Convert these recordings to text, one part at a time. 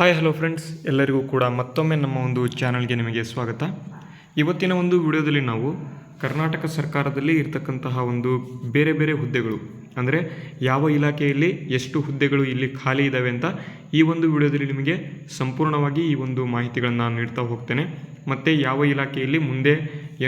Hi hello friends ಎಲ್ಲರಿಗೂ ಕೂಡ ಮತ್ತೊಮ್ಮೆ ನಮ್ಮ ಒಂದು ಚಾನಲ್ಗೆ ನಿಮಗೆ ಸ್ವಾಗತ. ಇವತ್ತಿನ ಒಂದು ವಿಡಿಯೋದಲ್ಲಿ ನಾವು ಕರ್ನಾಟಕ ಸರ್ಕಾರದಲ್ಲಿ ಇರ್ತಕ್ಕಂತಹ ಒಂದು ಬೇರೆ ಬೇರೆ ಹುದ್ದೆಗಳು, ಅಂದರೆ ಯಾವ ಇಲಾಖೆಯಲ್ಲಿ ಎಷ್ಟು ಹುದ್ದೆಗಳು ಇಲ್ಲಿ ಖಾಲಿ ಇದ್ದಾವೆ ಅಂತ ಈ ಒಂದು ವಿಡಿಯೋದಲ್ಲಿ ನಿಮಗೆ ಸಂಪೂರ್ಣವಾಗಿ ಈ ಒಂದು ಮಾಹಿತಿಗಳನ್ನು ನಾನು ನೀಡ್ತಾ ಹೋಗ್ತೇನೆ. ಮತ್ತು ಯಾವ ಇಲಾಖೆಯಲ್ಲಿ ಮುಂದೆ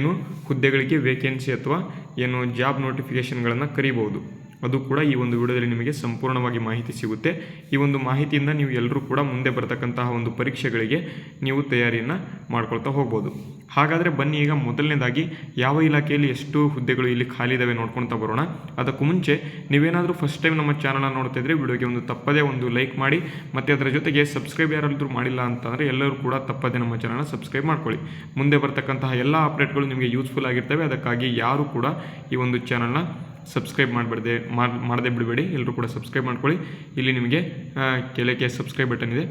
ಏನು ಹುದ್ದೆಗಳಿಗೆ ವೇಕೆನ್ಸಿ ಅಥವಾ ಏನು ಜಾಬ್ ನೋಟಿಫಿಕೇಷನ್ಗಳನ್ನು ಕರಿಬಹುದು. ಅದು ಕೂಡ ಈ ಒಂದು ವಿಡಿಯೋದಲ್ಲಿ ನಿಮಗೆ ಸಂಪೂರ್ಣವಾಗಿ ಮಾಹಿತಿ ಸಿಗುತ್ತೆ. ಈ ಒಂದು ಮಾಹಿತಿಯಿಂದ ನೀವು ಎಲ್ಲರೂ ಕೂಡ ಮುಂದೆ ಬರತಕ್ಕಂತಹ ಒಂದು ಪರೀಕ್ಷೆಗಳಿಗೆ ನೀವು ತಯಾರಿಯನ್ನು ಮಾಡ್ಕೊಳ್ತಾ ಹೋಗ್ಬೋದು. ಹಾಗಾದರೆ ಬನ್ನಿ ಈಗ ಮೊದಲನೇದಾಗಿ ಯಾವ ಇಲಾಖೆಯಲ್ಲಿ ಎಷ್ಟು ಹುದ್ದೆಗಳು ಇಲ್ಲಿ ಖಾಲಿ ಇದಾವೆ ನೋಡ್ಕೊಳ್ತಾ ಬರೋಣ. ಅದಕ್ಕೂ ಮುಂಚೆ ನೀವೇನಾದರೂ ಫಸ್ಟ್ ಟೈಮ್ ನಮ್ಮ ಚಾನಲ್ನ ನೋಡ್ತಾ ಇದ್ರೆ ವಿಡಿಯೋಗೆ ಒಂದು ತಪ್ಪದೇ ಒಂದು ಲೈಕ್ ಮಾಡಿ, ಮತ್ತು ಅದರ ಜೊತೆಗೆ ಸಬ್ಸ್ಕ್ರೈಬ್ ಯಾರಾದರೂ ಮಾಡಿಲ್ಲ ಅಂತಂದರೆ ಎಲ್ಲರೂ ಕೂಡ ತಪ್ಪದೇ ನಮ್ಮ ಚಾನಲ್ನ ಸಬ್ಸ್ಕ್ರೈಬ್ ಮಾಡ್ಕೊಳ್ಳಿ. ಮುಂದೆ ಬರ್ತಕ್ಕಂತಹ ಎಲ್ಲ ಅಪ್ಡೇಟ್ಗಳು ನಿಮಗೆ ಯೂಸ್ಫುಲ್ ಆಗಿರ್ತವೆ. ಅದಕ್ಕಾಗಿ ಯಾರು ಕೂಡ ಈ ಒಂದು ಚಾನಲ್ನ ಸಬ್ಸ್ಕ್ರೈಬ್ ಮಾಡಬೇಡ್ದೆ ಮಾಡದೆ ಬಿಡಬೇಡಿ. ಎಲ್ಲರೂ ಕೂಡ ಸಬ್ಸ್ಕ್ರೈಬ್ ಮಾಡ್ಕೊಳ್ಳಿ. ಇಲ್ಲಿ ನಿಮಗೆ ಕೆಳಕ್ಕೆ ಸಬ್ಸ್ಕ್ರೈಬ್ ಬಟನ್ ಇದೆ.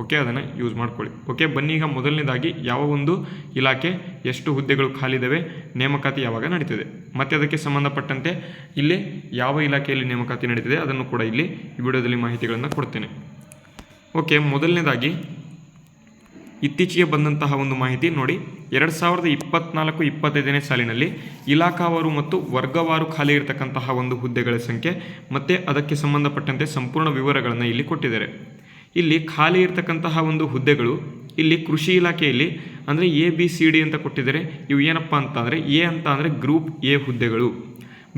ಓಕೆ, ಅದನ್ನು ಯೂಸ್ ಮಾಡ್ಕೊಳ್ಳಿ. ಓಕೆ, ಬನ್ನಿ. ಈಗ ಮೊದಲನೇದಾಗಿ ಯಾವ ಒಂದು ಇಲಾಖೆ ಎಷ್ಟು ಹುದ್ದೆಗಳು ಖಾಲಿದ್ದಾವೆ ನೇಮಕಾತಿ ಯಾವಾಗ ನಡೀತಿದೆ? ಮತ್ತು ಅದಕ್ಕೆ ಸಂಬಂಧಪಟ್ಟಂತೆ ಇಲ್ಲಿ ಯಾವ ಇಲಾಖೆಯಲ್ಲಿ ನೇಮಕಾತಿ ನಡೀತಿದೆ, ಅದನ್ನು ಕೂಡ ಇಲ್ಲಿ ವಿಡಿಯೋದಲ್ಲಿ ಮಾಹಿತಿಗಳನ್ನು ಕೊಡ್ತೇನೆ. ಓಕೆ, ಮೊದಲನೇದಾಗಿ ಇತ್ತೀಚೆಗೆ ಬಂದಂತಹ ಒಂದು ಮಾಹಿತಿ ನೋಡಿ. ಎರಡು ಸಾವಿರದ ಇಪ್ಪತ್ನಾಲ್ಕು ಇಪ್ಪತ್ತೈದನೇ ಸಾಲಿನಲ್ಲಿ ಇಲಾಖಾವಾರು ಮತ್ತು ವರ್ಗವಾರು ಖಾಲಿ ಇರತಕ್ಕಂತಹ ಒಂದು ಹುದ್ದೆಗಳ ಸಂಖ್ಯೆ ಮತ್ತು ಅದಕ್ಕೆ ಸಂಬಂಧಪಟ್ಟಂತೆ ಸಂಪೂರ್ಣ ವಿವರಗಳನ್ನು ಇಲ್ಲಿ ಕೊಟ್ಟಿದ್ದಾರೆ. ಇಲ್ಲಿ ಖಾಲಿ ಇರತಕ್ಕಂತಹ ಒಂದು ಹುದ್ದೆಗಳು ಇಲ್ಲಿ ಕೃಷಿ ಇಲಾಖೆಯಲ್ಲಿ ಅಂದರೆ ಎ, ಬಿ, ಸಿ, ಡಿ ಅಂತ ಕೊಟ್ಟಿದ್ದಾರೆ. ಇವು ಏನಪ್ಪ ಅಂತ ಅಂದರೆ ಎ ಅಂತ ಅಂದರೆ ಗ್ರೂಪ್ ಎ ಹುದ್ದೆಗಳು,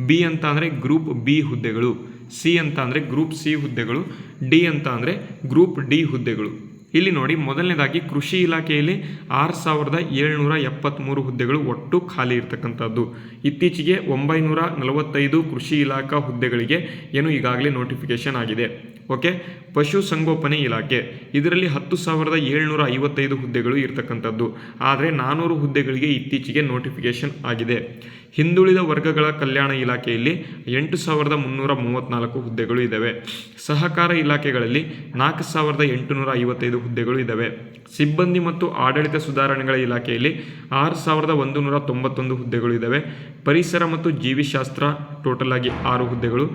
ಬಿ ಅಂತ ಅಂದರೆ ಗ್ರೂಪ್ ಬಿ ಹುದ್ದೆಗಳು, ಸಿ ಅಂತ ಅಂದರೆ ಗ್ರೂಪ್ ಸಿ ಹುದ್ದೆಗಳು, ಡಿ ಅಂತ ಅಂದರೆ ಗ್ರೂಪ್ ಡಿ ಹುದ್ದೆಗಳು. ಇಲ್ಲಿ ನೋಡಿ, ಮೊದಲನೇದಾಗಿ ಕೃಷಿ ಇಲಾಖೆಯಲ್ಲಿ ಆರು ಸಾವಿರದ ಏಳ್ನೂರ ಎಪ್ಪತ್ತ್ಮೂರು ಹುದ್ದೆಗಳು ಒಟ್ಟು ಖಾಲಿ ಇರತಕ್ಕಂಥದ್ದು. ಇತ್ತೀಚೆಗೆ ಒಂಬೈನೂರ ನಲವತ್ತೈದು ಕೃಷಿ ಇಲಾಖಾ ಹುದ್ದೆಗಳಿಗೆ ಏನು ಈಗಾಗಲೇ ನೋಟಿಫಿಕೇಶನ್ ಆಗಿದೆ. ಓಕೆ ಪಶುಸಂಗೋಪನೆ ಇಲಾಖೆ. ಇದರಲ್ಲಿ ಹತ್ತು ಸಾವಿರದ ಏಳ್ನೂರ ಐವತ್ತೈದು ಹುದ್ದೆಗಳು ಇರತಕ್ಕಂಥದ್ದು. ಆದರೆ ನಾನ್ನೂರು ಹುದ್ದೆಗಳಿಗೆ ಇತ್ತೀಚೆಗೆ ನೋಟಿಫಿಕೇಶನ್ ಆಗಿದೆ. ಹಿಂದುಳಿದ ವರ್ಗಗಳ ಕಲ್ಯಾಣ ಇಲಾಖೆಯಲ್ಲಿ ಎಂಟು ಸಾವಿರದ ಮುನ್ನೂರ ಮೂವತ್ತ್ನಾಲ್ಕು ಹುದ್ದೆಗಳು ಇದ್ದಾವೆ ಸಹಕಾರ ಇಲಾಖೆಗಳಲ್ಲಿ ನಾಲ್ಕು ಸಾವಿರದ ಎಂಟುನೂರ ಐವತ್ತೈದು ಹುದ್ದೆಗಳು ಇದ್ದಾವೆ ಸಿಬ್ಬಂದಿ ಮತ್ತು ಆಡಳಿತ ಸುಧಾರಣೆಗಳ ಇಲಾಖೆಯಲ್ಲಿ ಆರು ಸಾವಿರದ ಒಂದು ನೂರ ತೊಂಬತ್ತೊಂದು ಹುದ್ದೆಗಳು ಇದ್ದಾವೆ ಪರಿಸರ ಮತ್ತು ಜೀವಿಶಾಸ್ತ್ರ ಟೋಟಲ್ ಆಗಿ ಆರು ಹುದ್ದೆಗಳು.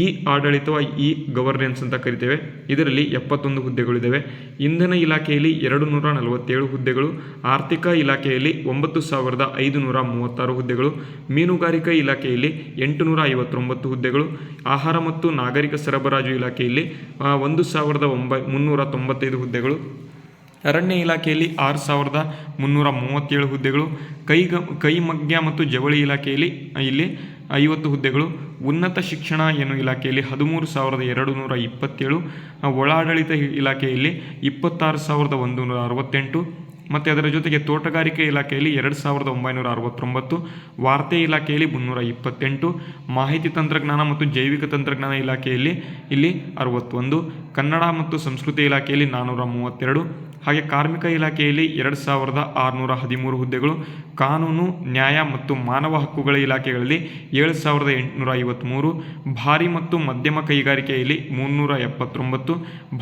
ಇ ಆಡಳಿತ ಇ ಗವರ್ನೆನ್ಸ್ ಅಂತ ಕರಿತೇವೆ. ಇದರಲ್ಲಿ ಎಪ್ಪತ್ತೊಂದು ಹುದ್ದೆಗಳಿದ್ದಾವೆ ಇಂಧನ ಇಲಾಖೆಯಲ್ಲಿ ಎರಡು ನೂರ ನಲವತ್ತೇಳು ಹುದ್ದೆಗಳು, ಆರ್ಥಿಕ ಇಲಾಖೆಯಲ್ಲಿ ಒಂಬತ್ತು ಸಾವಿರದ ಐದು ನೂರ ಮೂವತ್ತಾರು ಹುದ್ದೆಗಳು, ಮೀನುಗಾರಿಕಾ ಇಲಾಖೆಯಲ್ಲಿ ಎಂಟುನೂರ ಐವತ್ತೊಂಬತ್ತು ಹುದ್ದೆಗಳು, ಆಹಾರ ಮತ್ತು ನಾಗರಿಕ ಸರಬರಾಜು ಇಲಾಖೆಯಲ್ಲಿ ಒಂದು ಸಾವಿರದ ಒಂಬೈ ಮುನ್ನೂರ ತೊಂಬತ್ತೈದು ಹುದ್ದೆಗಳು, ಅರಣ್ಯ ಇಲಾಖೆಯಲ್ಲಿ ಆರು ಸಾವಿರದ ಮುನ್ನೂರ ಮೂವತ್ತೇಳು ಹುದ್ದೆಗಳು, ಕೈಗ, ಕೈಮಗ್ಗ ಮತ್ತು ಜವಳಿ ಇಲಾಖೆಯಲ್ಲಿ ಇಲ್ಲಿ ಐವತ್ತು ಹುದ್ದೆಗಳು, ಉನ್ನತ ಶಿಕ್ಷಣ ಏನು ಇಲಾಖೆಯಲ್ಲಿ ಹದಿಮೂರು ಸಾವಿರದ ಎರಡು ನೂರ ಇಪ್ಪತ್ತೇಳು, ಒಳಾಡಳಿತ ಇಲಾಖೆಯಲ್ಲಿ ಇಪ್ಪತ್ತಾರು ಸಾವಿರದ ಒಂದು ನೂರ ಅರವತ್ತೆಂಟು ಮತ್ತು ಅದರ ಜೊತೆಗೆ ತೋಟಗಾರಿಕೆ ಇಲಾಖೆಯಲ್ಲಿ ಎರಡು ಸಾವಿರದ ಒಂಬೈನೂರ ಅರವತ್ತೊಂಬತ್ತು, ವಾರ್ತೆ ಇಲಾಖೆಯಲ್ಲಿ ಮುನ್ನೂರ ಇಪ್ಪತ್ತೆಂಟು, ಮಾಹಿತಿ ತಂತ್ರಜ್ಞಾನ ಮತ್ತು ಜೈವಿಕ ತಂತ್ರಜ್ಞಾನ ಇಲಾಖೆಯಲ್ಲಿ ಇಲ್ಲಿ ಅರವತ್ತೊಂದು, ಕನ್ನಡ ಮತ್ತು ಸಂಸ್ಕೃತಿ ಇಲಾಖೆಯಲ್ಲಿ ನಾನ್ನೂರ ಮೂವತ್ತೆರಡು, ಹಾಗೆ ಕಾರ್ಮಿಕ ಇಲಾಖೆಯಲ್ಲಿ ಎರಡು ಸಾವಿರದ ಆರುನೂರ ಹದಿಮೂರು ಹುದ್ದೆಗಳು, ಕಾನೂನು, ನ್ಯಾಯ ಮತ್ತು ಮಾನವ ಹಕ್ಕುಗಳ ಇಲಾಖೆಗಳಲ್ಲಿ ಏಳು ಸಾವಿರದ ಎಂಟುನೂರ ಐವತ್ತ್ಮೂರು ಭಾರಿ ಮತ್ತು ಮಧ್ಯಮ ಕೈಗಾರಿಕೆಯಲ್ಲಿ ಮುನ್ನೂರ ಎಪ್ಪತ್ತೊಂಬತ್ತು,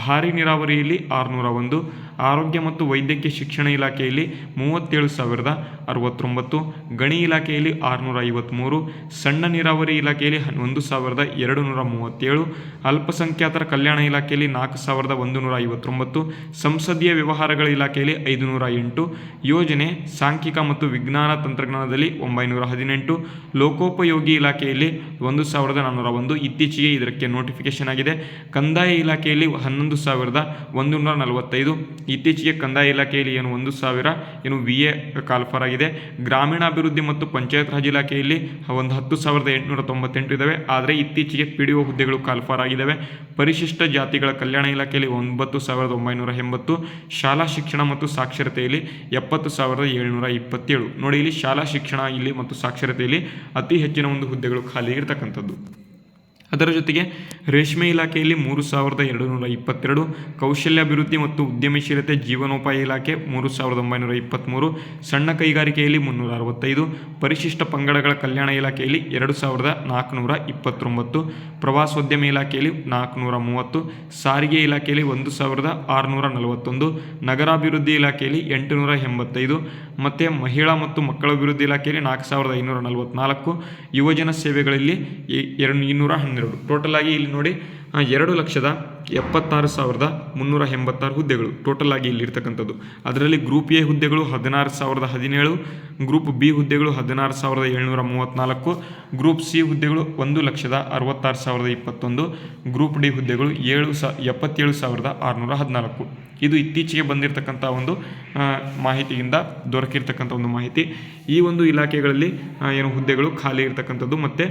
ಭಾರಿ ನೀರಾವರಿಯಲ್ಲಿ ಆರುನೂರ ಒಂದು ಆರೋಗ್ಯ ಮತ್ತು ವೈದ್ಯಕೀಯ ಶಿಕ್ಷಣ ಇಲಾಖೆಯಲ್ಲಿ ಮೂವತ್ತೇಳು ಸಾವಿರದ ಅರವತ್ತೊಂಬತ್ತು, ಗಣಿ ಇಲಾಖೆಯಲ್ಲಿ ಆರುನೂರ ಐವತ್ತ್ಮೂರು ಸಣ್ಣ ನೀರಾವರಿ ಇಲಾಖೆಯಲ್ಲಿ ಒಂದು ಸಾವಿರದ ಎರಡು ನೂರ ಮೂವತ್ತೇಳು, ಅಲ್ಪಸಂಖ್ಯಾತರ ಕಲ್ಯಾಣ ಇಲಾಖೆಯಲ್ಲಿ ನಾಲ್ಕು ಸಾವಿರದ ಒಂದು ನೂರ ಐವತ್ತೊಂಬತ್ತು, ಸಂಸದೀಯ ವ್ಯವಹಾರಗಳ ಇಲಾಖೆಯಲ್ಲಿ ಐದುನೂರ ಎಂಟು, ಯೋಜನೆ, ಸಾಂಖ್ಯಿಕ ಮತ್ತು ವಿಜ್ಞಾನ ತಂತ್ರಜ್ಞಾನದಲ್ಲಿ ಒಂಬೈನೂರ ಹದಿನೆಂಟು, ಲೋಕೋಪಯೋಗಿ ಇಲಾಖೆಯಲ್ಲಿ ಒಂದು ಸಾವಿರದ ನಾನ್ನೂರ ಒಂದು. ಇತ್ತೀಚೆಗೆ ಇದಕ್ಕೆ ನೋಟಿಫಿಕೇಶನ್ ಆಗಿದೆ. ಕಂದಾಯ ಇಲಾಖೆಯಲ್ಲಿ ಹನ್ನೊಂದು ಸಾವಿರದ ಒಂದು ನೂರ ನಲವತ್ತೈದು ಇತ್ತೀಚೆಗೆ ಕಂದಾಯ ಇಲಾಖೆಯಲ್ಲಿ ಏನು ಒಂದು ಸಾವಿರ, ಏನು ವಿ ಎ ಕಾಲ್ಫರ್ ಆಗಿದೆ. ಗ್ರಾಮೀಣಾಭಿವೃದ್ಧಿ ಮತ್ತು ಪಂಚಾಯತ್ ರಾಜ್ ಇಲಾಖೆಯಲ್ಲಿ ಒಂದು ಹತ್ತು ಸಾವಿರದ ಎಂಟುನೂರ ತೊಂಬತ್ತೆಂಟು ಇದ್ದಾವೆ ಆದರೆ ಇತ್ತೀಚೆಗೆ ಪಿ ಡಿ ಒ ಹುದ್ದೆಗಳು ಕಾಲ್ಫರ್ ಆಗಿದ್ದಾವೆ ಪರಿಶಿಷ್ಟ ಜಾತಿಗಳ ಕಲ್ಯಾಣ ಇಲಾಖೆಯಲ್ಲಿ ಒಂಬತ್ತು ಸಾವಿರದ ಒಂಬೈನೂರ ಎಂಬತ್ತು, ಶಾಲಾ ಶಿಕ್ಷಣ ಮತ್ತು ಸಾಕ್ಷರತೆಯಲ್ಲಿ ಎಪ್ಪತ್ತು ಸಾವಿರದ ಏಳ್ನೂರ ಇಪ್ಪತ್ತೇಳು. ನೋಡಿ, ಇಲ್ಲಿ ಶಾಲಾ ಶಿಕ್ಷಣ, ಇಲ್ಲಿ ಮತ್ತು ಸಾಕ್ಷರತೆಯಲ್ಲಿ ಅತಿ ಹೆಚ್ಚಿನ ಒಂದು ಹುದ್ದೆಗಳು ಖಾಲಿ ಇರತಕ್ಕಂಥದ್ದು. ಅದರ ಜೊತೆಗೆ ರೇಷ್ಮೆ ಇಲಾಖೆಯಲ್ಲಿ ಮೂರು ಸಾವಿರದ ಎರಡು ನೂರ ಇಪ್ಪತ್ತೆರಡು, ಕೌಶಲ್ಯಾಭಿವೃದ್ಧಿ ಮತ್ತು ಉದ್ಯಮಶೀಲತೆ ಜೀವನೋಪಾಯ ಇಲಾಖೆ ಮೂರು ಸಾವಿರದ ಒಂಬೈನೂರ ಇಪ್ಪತ್ತ್ಮೂರು, ಸಣ್ಣ ಕೈಗಾರಿಕೆಯಲ್ಲಿ ಮುನ್ನೂರ ಅರವತ್ತೈದು, ಪರಿಶಿಷ್ಟ ಪಂಗಡಗಳ ಕಲ್ಯಾಣ ಇಲಾಖೆಯಲ್ಲಿ ಎರಡು ಸಾವಿರದ ನಾಲ್ಕುನೂರ ಇಪ್ಪತ್ತೊಂಬತ್ತು, ಪ್ರವಾಸೋದ್ಯಮ ಇಲಾಖೆಯಲ್ಲಿ ನಾಲ್ಕುನೂರ ಮೂವತ್ತು, ಸಾರಿಗೆ ಇಲಾಖೆಯಲ್ಲಿ ಒಂದು ಸಾವಿರದ ಆರುನೂರ ನಲವತ್ತೊಂದು, ನಗರಾಭಿವೃದ್ಧಿ ಇಲಾಖೆಯಲ್ಲಿ ಎಂಟುನೂರ ಎಂಬತ್ತೈದು, ಮತ್ತು ಮಹಿಳಾ ಮತ್ತು ಮಕ್ಕಳ ಅಭಿವೃದ್ಧಿ ಇಲಾಖೆಯಲ್ಲಿ ನಾಲ್ಕು ಸಾವಿರದ ಐನೂರ ನಲವತ್ತ್ನಾಲ್ಕು ಯುವಜನ ಸೇವೆಗಳಲ್ಲಿ ಎರಡು ಇನ್ನೂರ ಹನ್ನೆರಡು. ಟೋಟಲ್ ಆಗಿ ಇಲ್ಲಿ ನೋಡಿ ಎರಡು ಲಕ್ಷದ ಎಪ್ಪತ್ತಾರು ಸಾವಿರದ ಮುನ್ನೂರ ಎಂಬತ್ತಾರು ಹುದ್ದೆಗಳು ಟೋಟಲ್ ಆಗಿ ಇಲ್ಲಿರ್ತಕ್ಕಂಥದ್ದು ಅದರಲ್ಲಿ ಗ್ರೂಪ್ ಎ ಹುದ್ದೆಗಳು ಹದಿನಾರು ಸಾವಿರದ ಹದಿನೇಳು ಗ್ರೂಪ್ ಬಿ ಹುದ್ದೆಗಳು ಹದಿನಾರು ಸಾವಿರದ ಏಳ್ನೂರ ಮೂವತ್ತ್ನಾಲ್ಕು ಗ್ರೂಪ್ ಸಿ ಹುದ್ದೆಗಳು ಒಂದು ಲಕ್ಷದ ಅರವತ್ತಾರು ಸಾವಿರದ ಇಪ್ಪತ್ತೊಂದು ಗ್ರೂಪ್ ಡಿ ಹುದ್ದೆಗಳು ಏಳು ಸ, ಎಪ್ಪತ್ತೇಳು ಸಾವಿರದ ಆರುನೂರ ಹದಿನಾಲ್ಕು. ಇದು ಇತ್ತೀಚೆಗೆ ಬಂದಿರತಕ್ಕಂಥ ಒಂದು ಮಾಹಿತಿಯಿಂದ ದೊರಕಿರ್ತಕ್ಕಂಥ ಒಂದು ಮಾಹಿತಿ. ಈ ಒಂದು ಇಲಾಖೆಗಳಲ್ಲಿ ಏನು ಹುದ್ದೆಗಳು ಖಾಲಿ ಇರತಕ್ಕಂಥದ್ದು ಮತ್ತು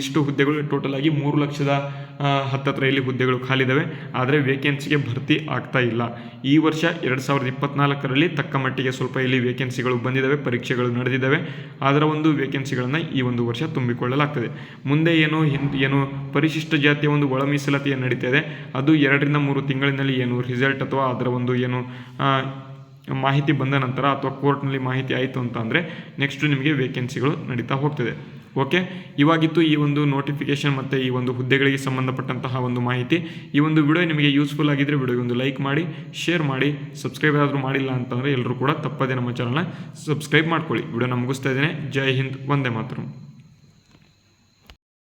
ಇಷ್ಟು ಹುದ್ದೆಗಳು ಟೋಟಲ್ ಆಗಿ ಮೂರು ಲಕ್ಷದ ಹತ್ತತ್ರ ಇಲ್ಲಿ ಹುದ್ದೆಗಳು ಖಾಲಿ ಇದ್ದಾವೆ ಆದರೆ ವೇಕೆನ್ಸಿಗೆ ಭರ್ತಿ ಆಗ್ತಾ ಇಲ್ಲ. ಈ ವರ್ಷ ಎರಡು ಸಾವಿರದ ಇಪ್ಪತ್ನಾಲ್ಕರಲ್ಲಿ ತಕ್ಕ ಮಟ್ಟಿಗೆ ಸ್ವಲ್ಪ ಇಲ್ಲಿ ವೇಕೆನ್ಸಿಗಳು ಬಂದಿದ್ದಾವೆ ಪರೀಕ್ಷೆಗಳು ನಡೆದಿದ್ದಾವೆ ಅದರ ಒಂದು ವೇಕೆನ್ಸಿಗಳನ್ನು ಈ ಒಂದು ವರ್ಷ ತುಂಬಿಕೊಳ್ಳಲಾಗ್ತದೆ. ಮುಂದೆ ಏನು ಹಿಂದ್ ಏನು ಪರಿಶಿಷ್ಟ ಜಾತಿಯ ಒಂದು ಒಳ ಮೀಸಲಾತಿಯನ್ನು ನಡೀತಾ ಇದೆ. ಅದು ಎರಡರಿಂದ ಮೂರು ತಿಂಗಳಿನಲ್ಲಿ ಏನು ರಿಸಲ್ಟ್ ಅಥವಾ ಅದರ ಒಂದು ಏನು ಮಾಹಿತಿ ಬಂದ ನಂತರ ಅಥವಾ ಕೋರ್ಟ್ನಲ್ಲಿ ಮಾಹಿತಿ ಆಯಿತು ಅಂತ ಅಂದರೆ ನೆಕ್ಸ್ಟ್ ನಿಮಗೆ ವೇಕೆನ್ಸಿಗಳು ನಡೀತಾ ಹೋಗ್ತದೆ. ಓಕೆ ಇವಾಗಿತ್ತು ಈ ಒಂದು ನೋಟಿಫಿಕೇಶನ್ ಮತ್ತು ಈ ಒಂದು ಹುದ್ದೆಗಳಿಗೆ ಸಂಬಂಧಪಟ್ಟಂತಹ ಒಂದು ಮಾಹಿತಿ. ಈ ಒಂದು ವಿಡಿಯೋ ನಿಮಗೆ ಯೂಸ್ಫುಲ್ ಆಗಿದ್ದರೆ ವಿಡಿಯೋಗೆ ಒಂದು ಲೈಕ್ ಮಾಡಿ ಶೇರ್ ಮಾಡಿ ಸಬ್ಸ್ಕ್ರೈಬ್ ಆದರೂ ಮಾಡಿಲ್ಲ ಅಂತಂದರೆ ಎಲ್ಲರೂ ಕೂಡ ತಪ್ಪದೇ ನಮ್ಮ ಚಾನಲ್ನ ಸಬ್ಸ್ಕ್ರೈಬ್ ಮಾಡ್ಕೊಳ್ಳಿ. ವಿಡಿಯೋನ ಮುಗಿಸ್ತಾ ಇದ್ದೇನೆ. ಜೈ ಹಿಂದ್. ವಂದೇ ಮಾತರಂ.